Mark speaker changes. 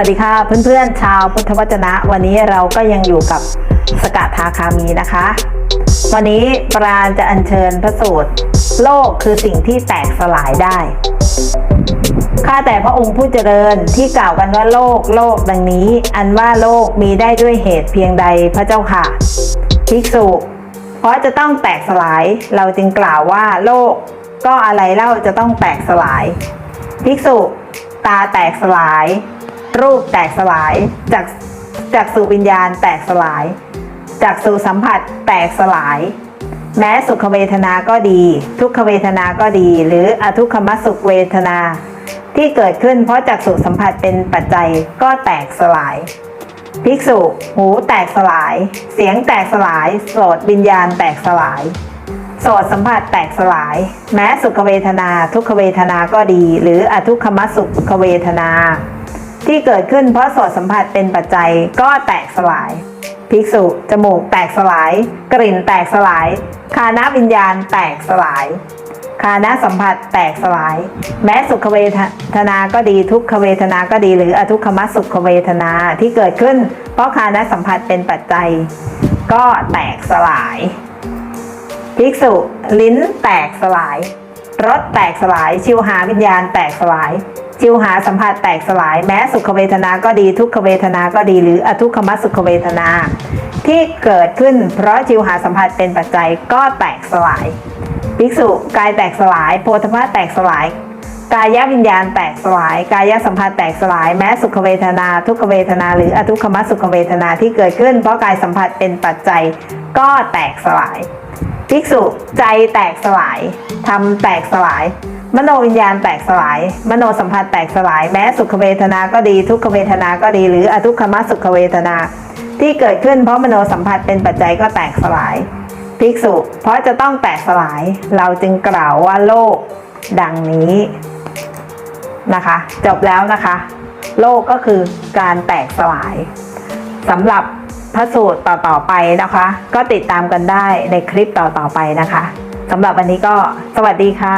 Speaker 1: วัสดีค่ะเพื่อนๆ ชาวพุทธวจนะ วันนี้เราก็ยังอยู่กับสกทาคามีนะคะ วันนี้ปราณจะอัญเชิญพระสูตร โลกคือสิ่งที่แตกสลายได้ ข้าแต่พระองค์ผู้เจริญที่กล่าวกันว่าโลกโลกดังนี้ อันว่าโลกมีได้ด้วยเหตุเพียงใดพระเจ้าค่ะภิกษุเพราะจะต้องแตกสลายเราจึงกล่าวว่าโลกก็อะไรเล่าจะต้องแตกสลาย ภิกษุตาแตกสลาย รูปแตกสลาย จากจากสู่วิญญาณแตกสลาย จากสู่สัมผัสแตกสลาย แม้สุขเวทนาก็ดี ทุกขเวทนาก็ดี หรืออทุกขมสุขเวทนา ที่เกิดขึ้นเพราะจากสู่สัมผัสเป็นปัจจัยก็แตกสลายภิกษุหูแตกสลาย เสียงแตกสลายโสตวิญญาณแตกสลายโสตสัมผัสแตกสลาย แม้สุขเวทนา ทุกขเวทนาก็ดี หรืออทุกขมสุขเวทนา ที่เกิดขึ้นเพราะโสตสัมผัสเป็นปัจจัยก็แตกสลาย ภิกษุ จมูกแตกสลาย กลิ่นแตกสลาย คานาวิญญาณแตกสลาย คานะสัมผัสแตกสลาย แม้สุขเวทนาก็ดีทุกขเวทนาก็ดีหรืออทุกขมสุขเวทนาที่เกิดขึ้น เพราะคานะสัมผัสเป็นปัจจัย ก็แตกสลาย ภิกษุ ลิ้นแตกสลายรสแตกสลาย ชิวหาวิญญาณแตกสลาย ชิวหาสัมผัสแตกสลายแม้สุขเวทนาก็ดีทุกขเวทนาก็ดีหรืออทุกขมสุขเวทนา ที่เกิดขึ้น เพราะชิวหาสัมผัสเป็นปัจจัยก็แตกสลายภิกษุกายแตกสลายโพธพะแตกสลาย กายวิญญาณแตกสลาย กายสัมผัสแตกสลาย แม้สุขเวทนา ทุกขเวทนา หรืออทุกขมสุขเวทนาที่เกิดขึ้น เพราะกายสัมผัสเป็นปัจจัยก็แตกสลายภิกษุใจแตกสลายทำแตกสลาย มโนวิญญาณแตกสลาย มโนสัมผัสแตกสลาย แม้สุขเวทนาก็ดี ทุกขเวทนาก็ดี หรืออทุกขมสุขเวทนา ที่เกิดขึ้นเพราะมโนสัมผัสเป็นปัจจัยก็แตกสลาย ภิกษุ เพราะจะต้องแตกสลาย เราจึงกล่าวว่าโลกดังนี้นะคะ จบแล้วนะคะ โลกก็คือการแตกสลายสำหรับพระสูตรต่อๆไปนะคะ ก็ติดตามกันได้ในคลิปต่อๆไปนะคะสำหรับวันนี้ก็สวัสดีค่ะ